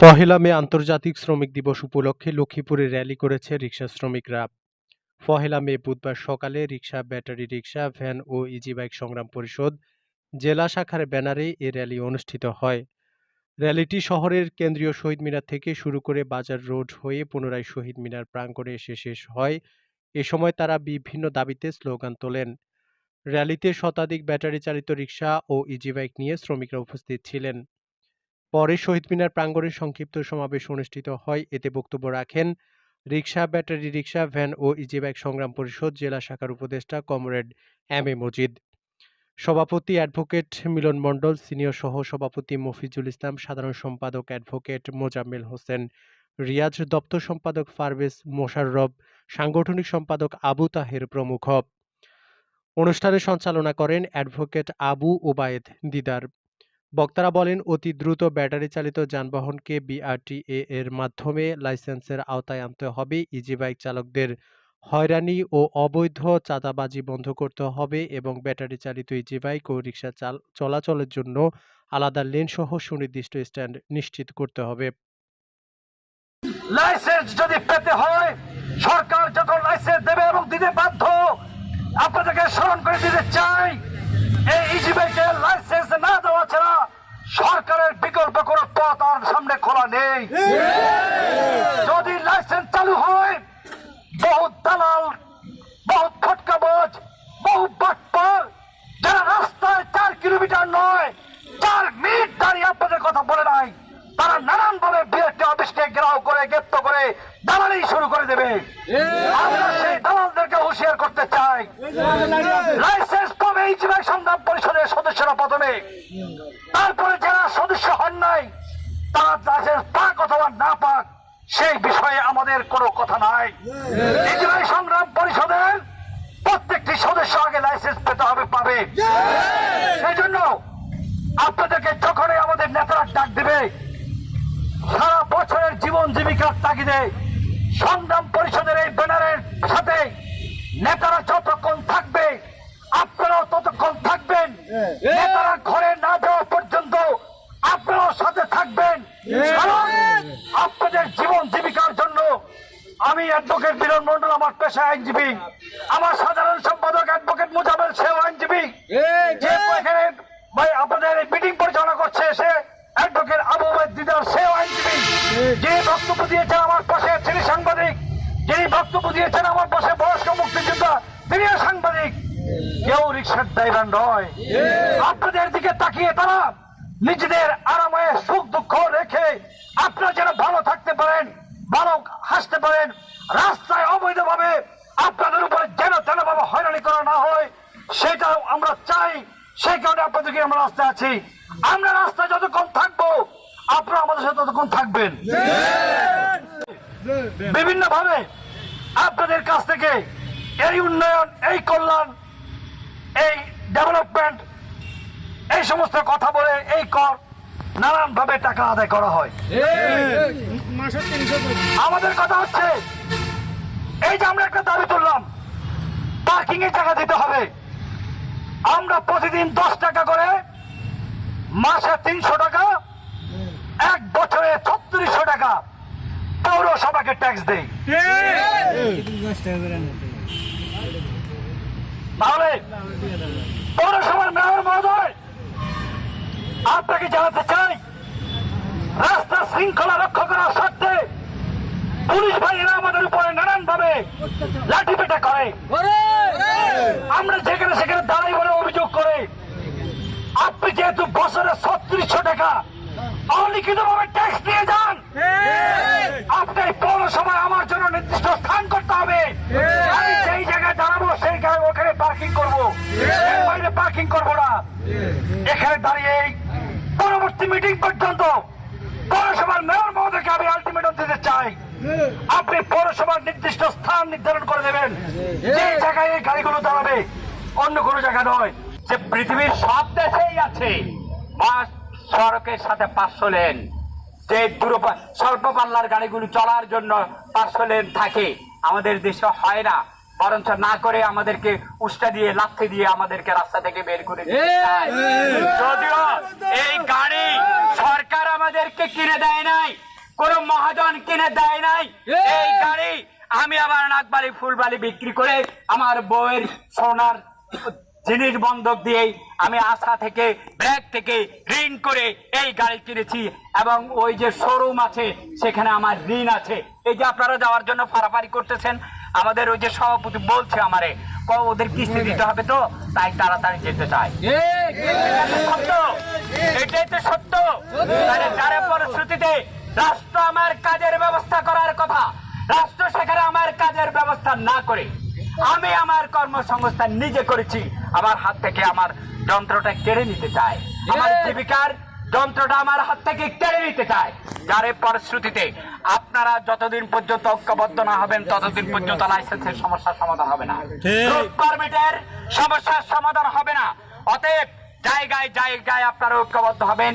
পহেলা মে আন্তর্জাতিক শ্রমিক দিবস উপলক্ষে লক্ষ্মীপুরে র্যালি করেছে রিক্সা শ্রমিকরা। পহেলা মে বুধবার সকালে রিক্সা ব্যাটারি রিক্সা ভ্যান ও ইজি বাইক সংগ্রাম পরিষদ জেলা শাখার ব্যানারে এ র্যালি অনুষ্ঠিত হয়। র্যালিটি শহরের কেন্দ্রীয় শহীদ মিনার থেকে শুরু করে বাজার রোড হয়ে পুনরায় শহীদ মিনার প্রাঙ্গণে এসে শেষ হয়। এ সময় তারা বিভিন্ন দাবিতে স্লোগান তোলেন। র্যালিতে শতাধিক ব্যাটারি চালিত রিক্সা ও ইজি বাইক নিয়ে শ্রমিকরা উপস্থিত ছিলেন। পরে শহীদ মিনার প্রাঙ্গণে সংক্ষিপ্ত সমাবেশ অনুষ্ঠিত হয়। এতে বক্তব্য রাখেন রিকশা, ব্যাটারি রিকশা, ভ্যান ও ইজি বাইক সংগ্রাম পরিষদ, জেলা শাখার উপদেষ্টা কমরেড এম এ মজিদ। সভাপতি অ্যাডভোকেট মিলন মণ্ডল, সিনিয়র সহ সভাপতি মফিজুল ইসলাম, সাধারণ সম্পাদক অ্যাডভোকেট মোজাম্মেল হোসেন, রিয়াজ দপ্তর সম্পাদক ফারভেজ মোশাররফ, সাংগঠনিক সম্পাদক আবু তাহের প্রমুখ। অনুষ্ঠানে সঞ্চালনা করেন অ্যাডভোকেট আবু ওবায়েদ দিদার। বক্তারা বলেন, অতি দ্রুত ব্যাটারি চালিত যানবাহনকে বিআরটিএ এর মাধ্যমে লাইসেন্সের আওতায় আনতে হবে। ইজি বাইক চালকদের হয়রানি ও অবৈধ চাঁদাবাজি বন্ধ করতে হবে এবং ব্যাটারি চালিত ইজি বাইক ও রিক্সা চলাচলের জন্য আলাদা লেন সহ সুনির্দিষ্ট স্ট্যান্ড নিশ্চিত করতে হবে। লাইসেন্স যদি পেতে হয়, সরকার যখন লাইসেন্স দেবে এবং দিতে বাধ্য, আপনাদেরকে স্মরণ করে দিতে চাই, এই ইজি বাইকের লাইসেন্স সরকারের বিকল্প কোনো পথ আর সামনে খোলা নেই। যদি লাইসেন্স চালু হয় বহু দালাল বহু ফটকাবাজ বহু বাটপার যারা রাস্তায় চার কিলোমিটার নয় চার মিনিট দাঁড়িয়ে আপনাদের কথা বলে নাই তারা নানান ভাবে বিএসটি অফিসকে ঘেরাও করে গ্রেপ্ত করে দালালি শুরু করে দেবে। আমরা সেই দালালদেরকে হুঁশিয়ার করতে চাই। প্রথমে তারপরে যারা সদস্য হন নাই, তারা লাইসেন্স পাক অথবা না পাক, সেই বিষয়ে আমাদের কোনো কথা নাই। এই সংগ্রাম পরিষদের প্রত্যেকটি সদস্য আগে লাইসেন্স পেতে হবে, পাবে। সেই জন্য আপনাদেরকে যখনই আমাদের নেতারা ডাক দেবে, সারা বছরের জীবন জীবিকার তাগিদে সংগ্রাম পরিষদের এই ব্যানারের সাথে নেতারা যতক্ষণ নেতারা ঘরে না যাওয়া পর্যন্ত আপনারাও সাথে থাকবেন। আপনাদের জীবন জীবিকার জন্য আমি অ্যাডভোকেট বিরণ মন্ডল আমার পেশা আইনজীবী। আমার সাধারণ সম্পাদক অ্যাডভোকেট মুজাবেল সেও আইনজীবী। যে এখানে ভাই আপনাদের এই মিটিং পরিচালনা করছে সে অ্যাডভোকেট আবু দিদার সেও আইনজীবী। যিনি বক্তব্য দিয়েছেন আমার পাশে তিনি সাংবাদিক। যিনি বক্তব্য দিয়েছেন আমার পাশে বয়স্ক মুক্তিযোদ্ধা তিনিও সাংবাদিক। কেউ রিক্সার ড্রাইভার নয়। আপনাদের দিকে তাকিয়ে তারা নিজেদের আরামে সুখ দুঃখ রেখে আপনারা যেন ভালো থাকতে পারেন ভালো হাসতে পারেন রাস্তায় অবৈধভাবে আপনাদের উপরে যেন তেন ভাবে হয়রানি করা না হয় সেটা আমরা চাই। সেই কারণে আপনাদেরকে আমরা রাস্তায় আছি। আমরা রাস্তায় যতক্ষণ থাকব আপনারা আমাদের সাথে ততক্ষণ থাকবেন। বিভিন্ন ভাবে আপনাদের কাছ থেকে এই উন্নয়ন এই কল্যাণ এই ডেভেলপমেন্ট এই সমস্ত কথা বলে এই কর নানান ভাবে টাকা আদায় করা হয়। আমাদের কথা হচ্ছে এই যে আমরা একটা দাবি তুললাম পার্কিং এর টাকা দিতে হবে। আমরা প্রতিদিন দশ টাকা করে মাসে তিনশো টাকা এক বছরে ছত্রিশশো টাকা পৌরসভাকে ট্যাক্স দেই। তাহলে পৌরসভার মেয়র মহোদয় আপনাকে জানাতে চাই রাস্তা শৃঙ্খলা রক্ষা করার স্বার্থে পুলিশ ভাইয়েরা আমাদের উপরে নানান ভাবে লাঠি পেটা করে আমরা যেখানে সেখানে দাঁড়াই বলে অভিযোগ করে। আপনি যেহেতু বছরে ছত্রিশশো টাকা অলিখিত ভাবে ট্যাক্স দিয়ে যান। আপনি পৌরসভায় আমার জন্য নির্দিষ্ট স্থান করতে হবে। আমি সেই জায়গায় দাঁড়াবো সেই জায়গায় ওখানে পার্কিং করব। বাইরে পার্কিং করব না। এখানে দাঁড়িয়ে পরবর্তী মিটিং পর্যন্ত পৌরসভার মেয়র মহোদয়কে আমি আলটিমেটাম দিতে চাই। আপনি পৌরসভার নির্দিষ্ট স্থান নির্ধারণ করে দেবেন। যে জায়গায় এই গাড়িগুলো দাঁড়াবে অন্য কোনো জায়গা নয়। যে পৃথিবীর সব দেশেই আছে। বাস সড়কের সাথে পাঁচশো লেন। যে স্বল্প পাল্লার গাড়িগুলো চলার জন্য পাঁচশো লেন থাকে আমাদের দেশে হয় না। বরঞ্চ না করে আমাদেরকে উস্টা দিয়ে লাথি দিয়ে আমাদেরকে রাস্তা থেকে বের করে যদিও এই গাড়ি সরকার আমাদেরকে কিনে দেয় নাই কোন মহাজন কিনে দেয় নাই এই গাড়ি আমি আমার নাকবালি ফুলবালি বিক্রি করে আমার বউয়ের সোনার জিনিস বন্ধক দিয়ে আমি আশা থেকে ব্যাগ থেকে ঋণ করে এই গাড়ি কিনেছি এবং ওই যে শোরুম আছে সেখানে আমার ঋণ আছে। এই যে আপনারা যাওয়ার জন্য ফাড়াফাড়ি করতেছেন আমাদের ওই যে সভাপতি বলছে আমারে ক ওদের কিস্তি দিতে হবে তো তাই তাড়াতাড়ি যেতে চায়। সত্য এটাই তো সত্য। যার পরিস্থিতিতে রাষ্ট্র আমার কাজের ব্যবস্থা করার কথা রাষ্ট্র সেখানে আমার কাজের ব্যবস্থা না করে আমি আমার কর্মসংস্থান নিজে করেছি আমার হাত থেকে আমার যন্ত্রটা কেড়ে নিতে চায়। আমার জীবিকার যন্ত্রটা আমার হাত থেকে কেড়ে নিতে চায়। যার পরিশ্রুতিতে আপনারা যতদিন পর্যন্ত ঐক্যবদ্ধ না হবেন ততদিন পর্যন্ত লাইসেন্সের সমস্যার সমাধান হবে না। পারমিটের সমস্যার সমাধান হবে না। অতএব জায়গায় জায়গায় আপনারা ঐক্যবদ্ধ হবেন।